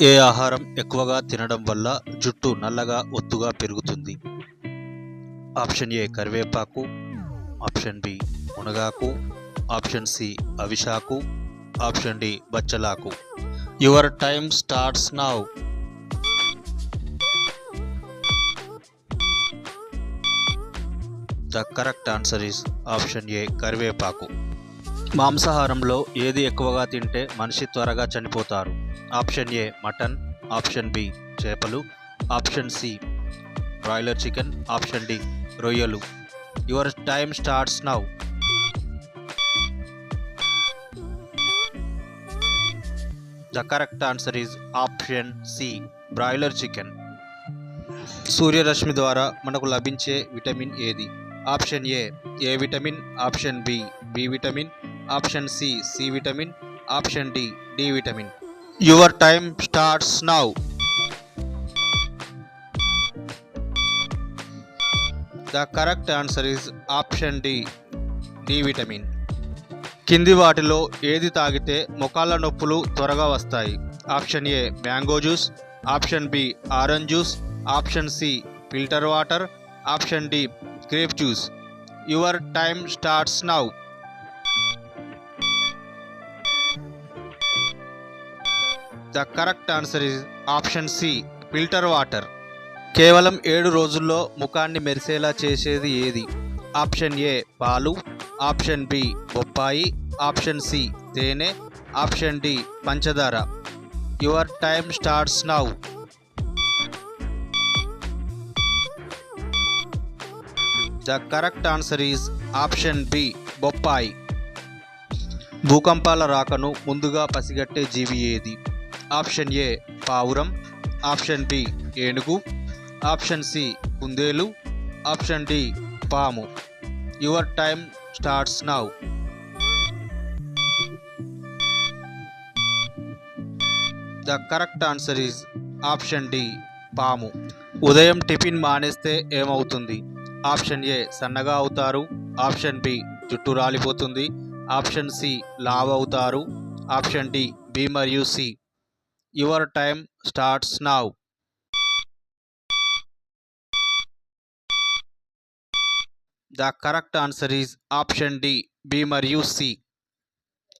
ఏ ఆహారం ఎక్కువగా తినడం వల్ల జుట్టు నల్లగా ఒత్తుగా పెరుగుతుంది? ఆప్షన్ ఏ కరివేపాకు ఆప్షన్ బి మునగాకు ఆప్షన్ సి అవిశాకు ఆప్షన్ డి బచ్చలాకు. Your time starts now. The correct answer is option A కరివేపాకు. మాంసాహారంలో ఏది ఎక్కువగా తింటే మనిషి త్వరగా చనిపోతారు? Option A mutton option B చేపలు option C broiler chicken option D రొయ్యలు. Your time starts now the correct answer is option C broiler chicken సూర్యరశ్మి ద్వారా మనకు లభించే విటమిన్ ఏది? Option A A vitamin option B B vitamin option C C vitamin option D D vitamin your time starts now. The correct answer is option D D vitamin. కింది వాటిలో ఏది తాగితే ముఖాల నొప్పులు త్వరగా వస్తాయి? Option A mango juice option B orange juice option C filter water option D grape juice. Your time starts now. The correct answer is option C filter water. కేవలం ఏడు రోజుల్లో ముఖాన్ని మెరిసేలా చేసేది ఏది? ఆప్షన్ ఏ పాలు. ఆప్షన్ బి బొప్పాయి. Option C తేనె. Option D పంచదార. Your time starts now. The correct answer is option B బొప్పాయి. భూకంపాల రాకను ముందుగా పసిగట్టే జీవి ఏది? ఆప్షన్ ఏ పావురం ఆప్షన్ బి ఏనుగు ఆప్షన్ సి కుందేలు ఆప్షన్ డి పాము. Your time starts now. The correct answer is option D పాము. ఉదయం టిఫిన్ మానేస్తే ఏమవుతుంది? ఆప్షన్ ఏ సన్నగా అవుతారు ఆప్షన్ బి జుట్టు రాలిపోతుంది ఆప్షన్ సి లావ్ అవుతారు ఆప్షన్ డి బి మరియు C Your time starts now. The correct answer is option D, Beamer UC.